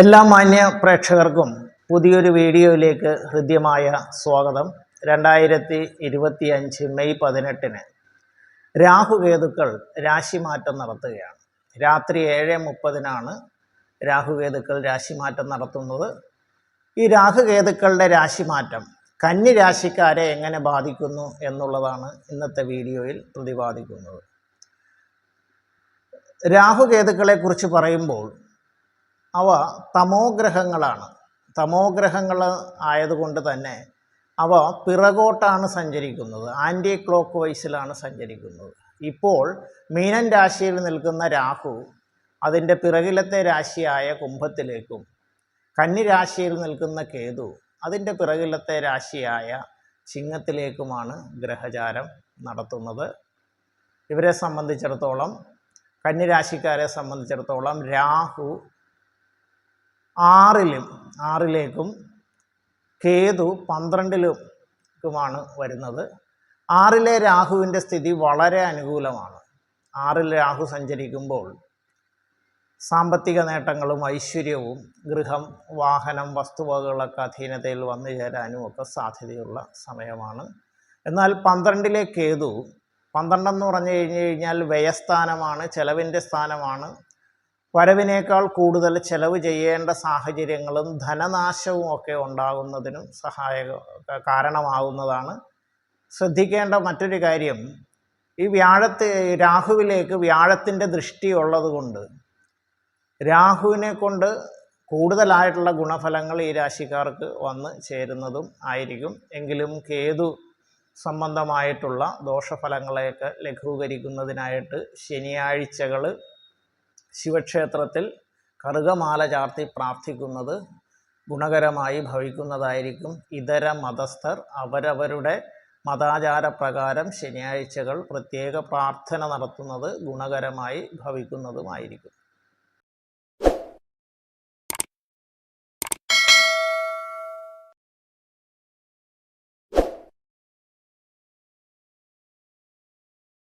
എല്ലാ മാന്യ പ്രേക്ഷകർക്കും പുതിയൊരു വീഡിയോയിലേക്ക് ഹൃദ്യമായ സ്വാഗതം. രണ്ടായിരത്തി ഇരുപത്തി അഞ്ച് മെയ് പതിനെട്ടിന് രാഹുകേതുക്കൾ രാശിമാറ്റം നടത്തുകയാണ്. രാത്രി ഏഴ് മുപ്പതിനാണ് രാഹുകേതുക്കൾ രാശിമാറ്റം നടത്തുന്നത്. ഈ രാഹുകേതുക്കളുടെ രാശിമാറ്റം കന്നി രാശിക്കാരെ എങ്ങനെ ബാധിക്കുന്നു എന്നുള്ളതാണ് ഇന്നത്തെ വീഡിയോയിൽ പ്രതിപാദിക്കുന്നത്. രാഹുകേതുക്കളെ കുറിച്ച് പറയുമ്പോൾ അവ തമോഗ്രഹങ്ങളാണ്. തമോഗ്രഹങ്ങൾ ആയതുകൊണ്ട് തന്നെ അവ പിറകോട്ടാണ് സഞ്ചരിക്കുന്നത്. ആന്റി ക്ലോക്ക് വൈസിലാണ് സഞ്ചരിക്കുന്നത്. ഇപ്പോൾ മീനൻ രാശിയിൽ നിൽക്കുന്ന രാഹു അതിന്റെ പിറകിലത്തെ രാശിയായ കുംഭത്തിലേക്കും കന്നി രാശിയിൽ നിൽക്കുന്ന കേതു അതിന്റെ പിറകിലത്തെ രാശിയായ ചിങ്ങത്തിലേക്കുമാണ് ഗ്രഹചാരം നടത്തുന്നത്. ഇവരെ സംബന്ധിച്ചിടത്തോളം കന്നിരാശിക്കാരെ സംബന്ധിച്ചിടത്തോളം രാഹു ആറിലും ആറിലേക്കും കേതു പന്ത്രണ്ടിലേക്കുമാണ് വരുന്നത്. ആറിലെ രാഹുവിന്റെ സ്ഥിതി വളരെ അനുകൂലമാണ്. ആറിൽ രാഹു സഞ്ചരിക്കുമ്പോൾ സാമ്പത്തിക നേട്ടങ്ങളും ഐശ്വര്യവും ഗൃഹം വാഹനം വസ്തുവകകളൊക്കെ അധീനതയിൽ വന്നു ചേരാനും ഒക്കെ സാധ്യതയുള്ള സമയമാണ്. എന്നാൽ പന്ത്രണ്ടിലെ കേതു പന്ത്രണ്ടെന്ന് പറഞ്ഞു കഴിഞ്ഞു കഴിഞ്ഞാൽ വ്യയസ്ഥാനമാണ് ചെലവിന്റെ സ്ഥാനമാണ്. വരവിനേക്കാൾ കൂടുതൽ ചെലവ് ചെയ്യേണ്ട സാഹചര്യങ്ങളും ധനനാശവും ഒക്കെ ഉണ്ടാകുന്നതിനും സഹായ കാരണമാകുന്നതാണ് ശ്രദ്ധിക്കേണ്ട മറ്റൊരു കാര്യം ഈ വ്യാഴത്തെ രാഹുവിലേക്ക് വ്യാഴത്തിന്റെ ദൃഷ്ടി ഉള്ളതുകൊണ്ട് രാഹുവിനെ കൊണ്ട് കൂടുതലായിട്ടുള്ള ഗുണഫലങ്ങൾ ഈ രാശിക്കാർക്ക് വന്ന് ചേരുന്നതും ആയിരിക്കും. എങ്കിലും കേതു സംബന്ധമായിട്ടുള്ള ദോഷഫലങ്ങളെയൊക്കെ ലഘൂകരിക്കുന്നതിനായിട്ട് ശനിയാഴ്ചകൾ ശിവക്ഷേത്രത്തിൽ കറുകമാല ചാർത്തി പ്രാർത്ഥിക്കുന്നത് ഗുണകരമായി ഭവിക്കുന്നതായിരിക്കും. ഇതര മതസ്ഥർ അവരവരുടെ മതാചാരപ്രകാരം ശനിയാഴ്ചകൾ പ്രത്യേക പ്രാർത്ഥന നടത്തുന്നത് ഗുണകരമായി ഭവിക്കുന്നതുമായിരിക്കും.